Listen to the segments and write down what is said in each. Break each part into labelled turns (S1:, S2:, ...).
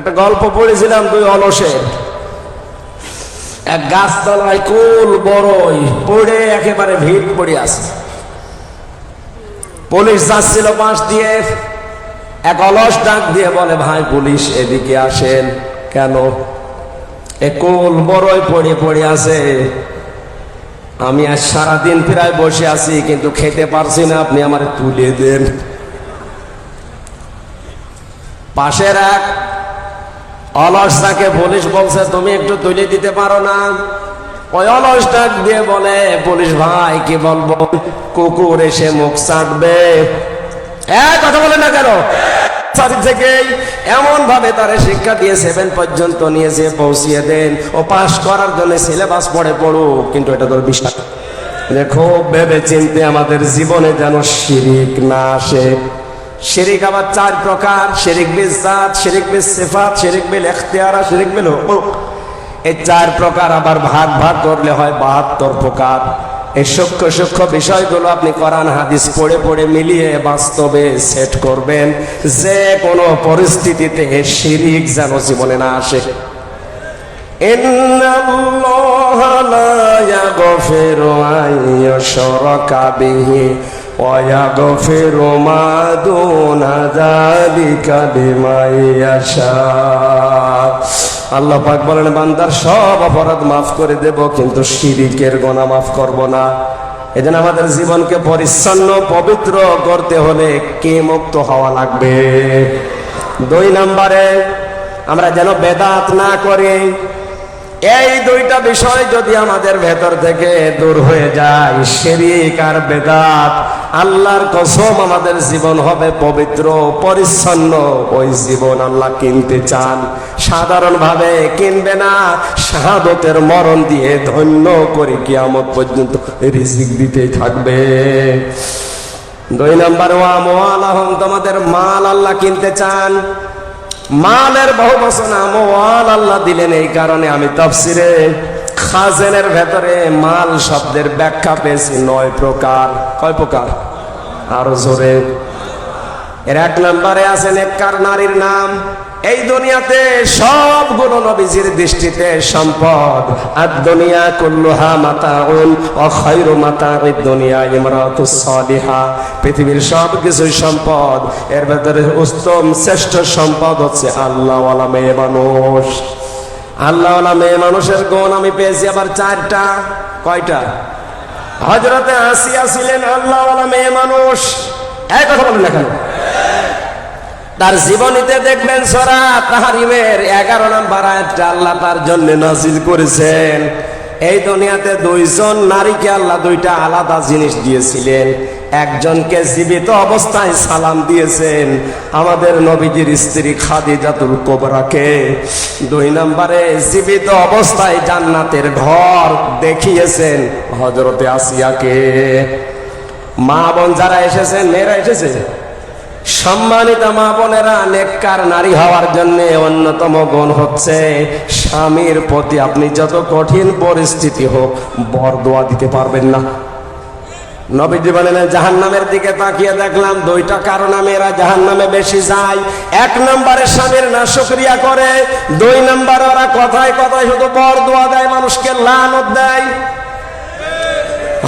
S1: একটা গল্প পড়েছিলাম তুই অলসে। এক গাছতলায় কুল বড়ই পড়ে একেবারে ভিড় পড়ে আছে। পুলিশ যাচ্ছিল পাশ দিয়ে। এক অলস ডাক দিয়ে বলে, ভাই, পুলিশ এদিকে আসেন কেন? এ কুল বড়ই পড়ে পড়ে আছে। আমি আজ সারাদিন প্রায় বসে আছি, কিন্তু খেতে পারছি না, আপনি আমার তুলে দেন। পাশের এক অলস তাকে পুলিশ বলছে, তুমি একটু তুলে দিতে পারো না? ওই অলস ডাক দিয়ে বলে, পুলিশ ভাই, কি বলব? কুকুর এসে মুখ চাটবে। এক কথা বলে না কেন? থেকেই এমন ভাবে তারে শিক্ষা দিয়ে সেভেন পর্যন্ত নিয়ে যে পৌঁছিয়ে দেন। ও পাশ করার জন্য সিলেবাস পড়ে পড়ুক, কিন্তু এটা তোর বিশ্বাস। দেখো ভেবে চিনতে আমাদের জীবনে যেন শিরিক না আসে। শেরিক আবার চার প্রকার, শেরিক বে জাত, শেরেক বে সেফাত, শেরিক বেল এখতিয়ারা শেরিক বেল এই চার প্রকার আবার ভাগ ভাগ করলে হয় বাহাত্তর প্রকার। এই সূক্ষ্ম সূক্ষ্ম বিষয়গুলো আপনি কোরআন, হাদিস পড়ে পড়ে মিলিয়ে বাস্তবে সেট করবেন। যে কোনো পরিস্থিতিতে শিরিক যেন জীবনে না আসে। ইন্নাল্লাহা লা ইয়াগফিরু আন ইউশরাকা বিহি। ويغفر ما دون ذلك لمن يشاء আল্লাহ পাক বলেন বান্দার সব অপরাধ মাফ করে দেব কিন্তু শিরিকের গোনা মাফ করব না এজন্য আমাদের জীবনকে পরিচ্ছন্ন পবিত্র করতে হলে কে মুক্ত হওয়া লাগবে দুই নম্বরে আমরা যেন বেদাত না করি এই দুইটা বিষয় যদি আমাদের ভেতর থেকে দূর হয়ে যায়, শিরিক আর বেদাত, আল্লাহর কসম আমাদের জীবন হবে পবিত্র, পরিচ্ছন্ন। ওই জীবন আল্লাহ কিনতে চান। সাধারণভাবে কিনবে না, শাহাদতের মরণ দিয়ে ধন্য করে কিয়ামত পর্যন্ত রিজিক দিতেই থাকবে। দুই নম্বর, ওয়া মোয়ালাহম, তোমাদের মাল আল্লাহ কিনতে চান। মালের বহু বচন আমল আল্লাহ দিলেন এই কারণে আমি তফসিরে খাজেনের ভেতরে মাল শব্দের ব্যাখ্যা পেয়েছি নয় প্রকার। কয় প্রকার? আরও জোরে। এর এক নম্বরে আছে নেককার নারীর নাম। এই দুনিয়াতে সবগুলো নবীজির দৃষ্টিতে সম্পদ। আর দুনিয়া কুল্লুহা মাতাউন ও খৈরু মাতাউদ দুনিয়া ইমরাতুস সালিহা। পৃথিবীর সব কিছু সম্পদ। এর ভেতরে উত্তম শ্রেষ্ঠ সম্পদ হচ্ছে আল্লাহওয়ালা মেয়ে মানুষ। আল্লাহওয়ালা মেয়ে মানুষের গুণ আমি পেয়েছি আবার চারটা। কয়টা? হজরতে আসিয়া ছিলেন আল্লাহওয়ালা মেয়ে মানুষ। এক কথা বলেন না তার জীবনীতে দেখবেন সরা তাহারিমের এগারো নাম্বার আয়াতটা আল্লাহ তার জন্য নাজিল করেছেন। এই দুনিয়াতে দুইজন নারীকে আল্লাহ দুইটা আলাদা জিনিস দিয়েছিলেন। একজনকে জীবিত অবস্থায় সালাম দিয়েছেন। আমাদের নবীজির স্ত্রী খাদিজাতুল কোবরাকে দুই নম্বরে জীবিত অবস্থায় জান্নাতের ঘর দেখিয়েছেন হজরতে আসিয়াকে। মা বোন যারা এসেছেন, মেয়েরা এসেছে? সম্মানিত মা বোনেরা, নেককার নারী হওয়ার জন্য অন্যতম গুণ হচ্ছে স্বামীর প্রতি আপনি যত কঠিন পরিস্থিতি হোক, বরদোয়া দিতে পারবেন না। নবীজি বলেন জাহান নামের দিকে তাকিয়ে দেখলাম, দুইটা কারণ মেয়েরা জাহান নামে বেশি যায়। এক নম্বরে স্বামীর না করে, দুই নম্বরে ওরা কথায় কথায় শুধু বর দোয়া দেয় মানুষকে লানত দেয়।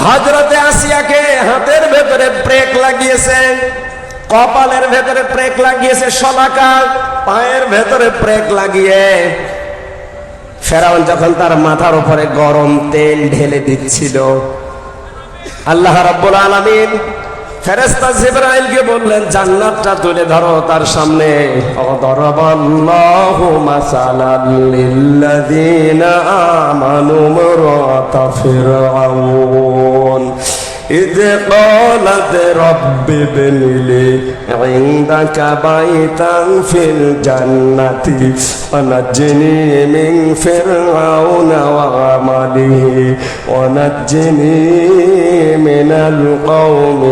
S1: হজরতে আসিয়াকে হাতের ভেতরে ব্রেক লাগিয়েছে। কপালের ভেতরে প্রেক লাগিয়েছে সলাকা পায়ের ভেতরে প্রেক লাগিয়ে। ফেরাউন যখন তার মাথার উপরে গরম তেল ঢেলে দিচ্ছিল, আল্লাহ রাব্বুল আলামিন ফেরেশতা জিবরাইলকে বললেন, জান্নাতটা তুলে ধরো তার সামনে। অদরবাল্লাহু মাসালাল লিল্লাযিনা আমানু মুরাতা ফিরআউন। إذ قالت رب ابن لي عندك بيتا في الجنة ونجني من فرعون وعمله ونجني من القوم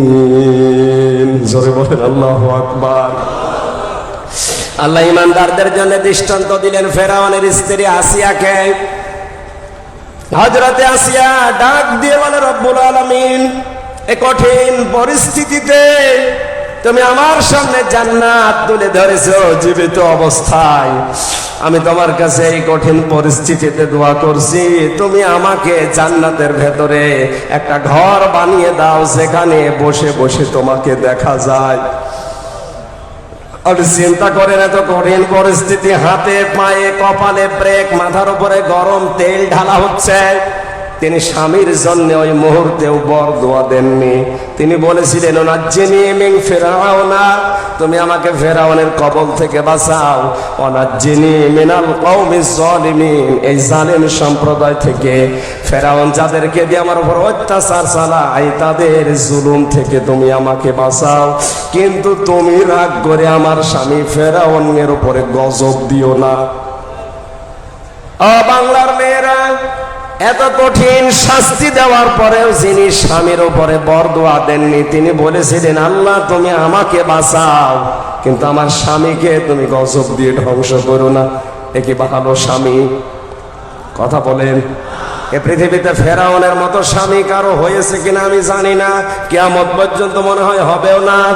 S1: الظالمين زربت الله أكبر আল্লাহ ইমানদারদের জন্য দৃষ্টান্ত দিলেন ফেরাউনের স্ত্রী আসিয়াকে হজরতে আসিয়া ডাক দিয়ে বলে, রব্বুল আলমিন, এ কঠিন পরিস্থিতিতে তুমি আমার সামনে জান্নাত তুলে ধরেছ, জীবিত অবস্থায়। আমি তোমার কাছে এই কঠিন পরিস্থিতিতে দোয়া করছি, তুমি আমাকে জান্নাতের ভেতরে একটা ঘর বানিয়ে দাও সেখানে বসে বসে তোমাকে দেখা যায়। চিন্তা করেন এত কঠিন পরিস্থিতি, হাতে, পায়ে, কপালে ব্রেক, মাথার উপরে গরম তেল ঢালা হচ্ছে। তিনি স্বামীর জন্য ওই মুহূর্তেও বর দোয়া দেননি। তিনি বলেছিলেন ওনার মিং ফেরাও না তুমি আমাকে ফেরাউনের কবল থেকে বাঁচাও। ওনার যিনি মিনাল কৌমি জলিমিন এই জালিম সম্প্রদায় থেকে। ফেরাউন যাদেরকে দিয়ে আমার উপর অত্যাচার চালাই তাদের জুলুম থেকে তুমি আমাকে বাঁচাও। কিন্তু তুমি রাগ করে আমার স্বামী ফেরাউনের উপরে গজব দিও না। বাংলার মেয়েরা এত কঠিন শাস্তি দেওয়ার পরেও যিনি স্বামীর উপরে বরদোয়া দেননি, তিনি বলেছিলেন, আল্লাহ, তুমি আমাকে বাঁচাও। কিন্তু আমার স্বামীকে তুমি গজব দিয়ে ধ্বংস করো না। একে ভালো স্বামী? কথা বলেন, এ পৃথিবীতে ফেরাউনের মতো স্বামী কারও হয়েছে কিনা আমি জানি না। কেমন পর্যন্ত মনে হয় হবেও না।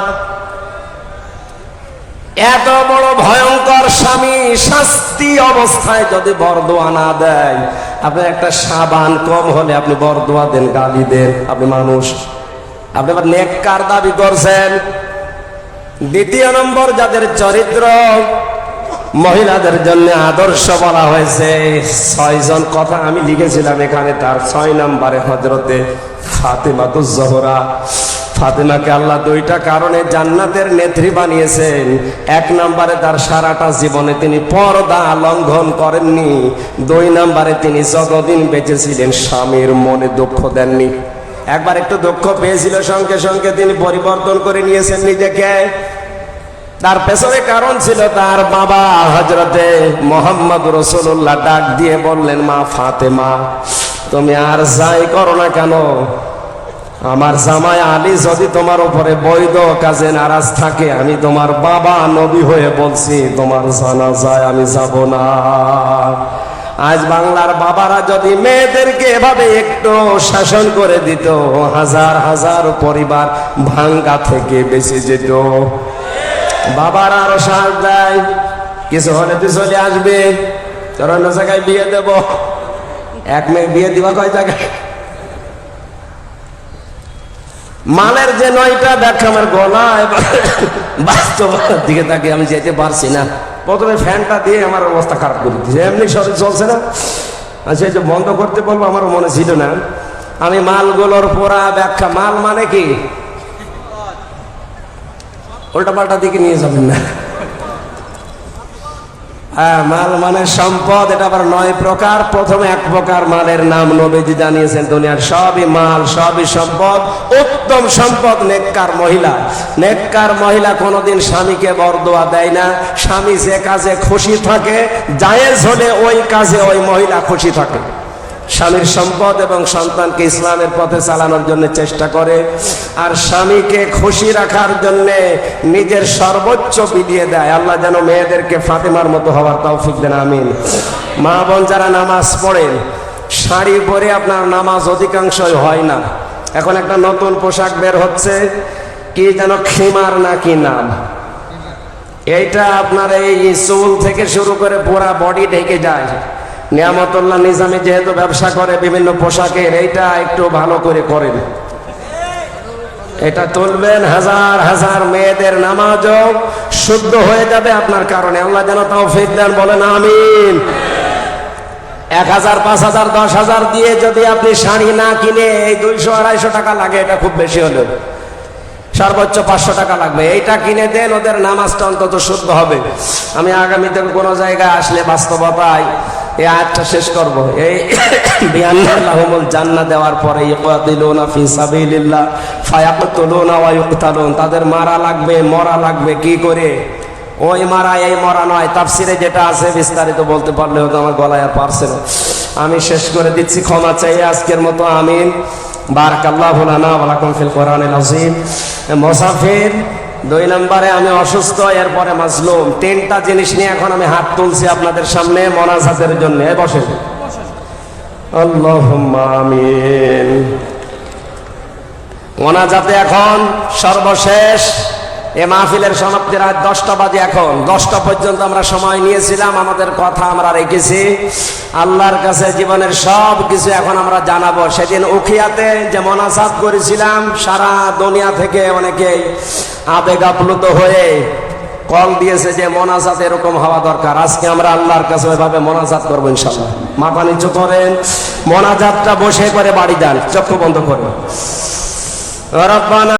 S1: এত বড় ভয়ঙ্কর স্বামী শাস্তি অবস্থায় যদি বরদোয়া না দেয় আপনার একটা সাবান কম হলে আপনি বরদোয়া দেন, গালি দেন, আপনি মানুষ। আপনি আবার নেককার দাবি করছেন। দ্বিতীয় নম্বর, যাদের চরিত্র মহিলাদের জন্য আদর্শ বলা হয়েছে, ছয়জন কথা আমি লিখেছিলাম এখানে, তার ছয় নম্বরে হজরতে ফাতেমাতুজ জহরা। ফাতেমাকে আল্লাহ দুইটা কারণে জান্নাতের নেত্রী বানিয়েছেন। এক নম্বরে তার সারাটা জীবনে তিনি পর্দা লঙ্ঘন করেননি। দুই নম্বরে তিনি যতদিন বেঁচেছিলেন স্বামীর মনে দুঃখ দেননি। একবার একটু দুঃখ পেয়েছিল, সঙ্গে সঙ্গে তিনি পরিবর্তন করে নিয়েছেন নিজেকে। তার পেছনে কারণ ছিল তার বাবা হজরতে মোহাম্মদ রসুল্লাহ ডাক দিয়ে বললেন, মা ফাতেমা, তুমি আর যাই করো না কেন? আমার জামাই আলী যদি তোমার উপরে বৈধ কাজে নারাজ থাকে, আমি তোমার বাবা নবী হয়ে বলছি, তোমার জানা যায় আমি যাব না। আজ বাংলার বাবারা যদি মেয়েদেরকে এভাবে একটু শাসন করে দিত, হাজার হাজার পরিবার ভাঙ্গা থেকে বেঁচে যেত। বাবার আরও সাহায্য দেয়, কিছু হলে তুই চলে আসবে। তোর অন্য জায়গায় বিয়ে দেব। এক মেয়ে বিয়ে দিবা কয় জায়গায়? মালের যে নয়টা ব্যাখ্যা আমার গলায় বাস্তবতার দিকে তাকে আমি যেতে পারছি না। প্রথমে ফ্যানটা দিয়ে আমার অবস্থা খারাপ করে দিচ্ছে এমনি শরীর চলছে না। সে যে বন্ধ করতে বলব আমার মনে ছিল না। আমি মালগুলোর পোড়া ব্যাখ্যা, মাল মানে কি? উল্টা পাল্টা দিকে নিয়ে যাবেন না। হ্যাঁ মাল মানে সম্পদ, এটা আবার নয় প্রকার। প্রথমে এক প্রকার মালের নাম নবীজি জানিয়েছেন দুনিয়ার সবই মাল, সবই সম্পদ, উত্তম সম্পদ নেককার মহিলা। নেককার মহিলা কোনোদিন স্বামীকে বরদোয়া দেয় না। স্বামী যে কাজে খুশি থাকে, জায়েজ হলে ওই কাজে ওই মহিলা খুশি থাকে। স্বামীর সম্পদ এবং সন্তানকে ইসলামের পথে চালানোর জন্য চেষ্টা করে, আর স্বামীকে খুশি রাখার জন্য নিজের সর্বোচ্চ বিলিয়ে দেয়। আল্লাহ যেন মেয়েদেরকে ফাতেমার মতো হওয়ার তৌফিক দেন, আমিন। মা বোন যারা নামাজ পড়েন, শাড়ি পরে আপনার নামাজ অধিকাংশই হয় না। এখন একটা নতুন পোশাক বের হচ্ছে, কি যেন খিমার নাকি নাম। এইটা আপনার এই চুল থেকে শুরু করে পুরা বডি ঢেকে যায়। নিয়ামতুল্লাহ নিজামে যেহেতু ব্যবসা করে, বিভিন্ন পোশাকের, এইটা একটু ভালো করে করেন। এটা তুলবেন হাজার হাজার মেয়েদের নামাজও শুদ্ধ হয়ে যাবে আপনার কারণে। আল্লাহ যেন তাও দেন, বলেন আমিন। এক হাজার, পাঁচ হাজার, দশ হাজার দিয়ে যদি আপনি শাড়ি না কিনে এই দুইশো, আড়াইশো টাকা লাগে, এটা খুব বেশি হলেও। সর্বোচ্চ পাঁচশো টাকা লাগবে। এইটা কিনে দেন, ওদের নামাজটা অন্তত শুদ্ধ হবে। আমি আগামীতে কোনো জায়গায় আসলে বাস্তবতায় এই আয়াতটা শেষ করব। এই বিয়ান্নাহুমুল জান্নাত দেওয়ার পরে ইকাতিলুনা ফি সাবিলিল্লাহ, ফায়াকতুলুনা ওয়া তাদের মারা লাগবে, মরা লাগবে, কি করে? ওই মারা, এই মরা নয়। তাফসিরে যেটা আছে বিস্তারিত বলতে পারলে হয়তো আমার গলায় আর পারছে না। আমি শেষ করে দিচ্ছি, ক্ষমা চাই আজকের মতো, আমিন। বারাকাল্লাহু লানা ওয়া লাকুম ফিল কোরআনিল আযীম। মুসাফির দুই নম্বরে আমি অসুস্থ, এরপরে মাজলুম। তিনটা জিনিস নিয়ে এখন আমি হাত তুলছি আপনাদের সামনে মনাজাতের জন্য। বসে আমিন। মোনাজাতে এখন সর্বশেষ এ মাহফিলের সমাপ্তি রাত দশটা বাজে এখন। দশটা পর্যন্ত আমরা সময় নিয়েছিলাম, আমাদের কথা আমরা রেখেছি। আল্লাহর কাছে জীবনের সব কিছু এখন আমরা জানাব। সেদিন উখিয়াতে যে মনাসাদ করেছিলাম, সারা দুনিয়া থেকে অনেকেই আবেগ আপ্লুত হয়ে কল দিয়েছে যে মনাজাত এরকম হওয়া দরকার। আজকে আমরা আল্লাহর কাছে ওইভাবে মনাজাত করব ইনশাল্লাহ মাথা নিচু করেন। মনাজাতটা বসে করে বাড়ি যান, চক্ষু বন্ধ রব্বানা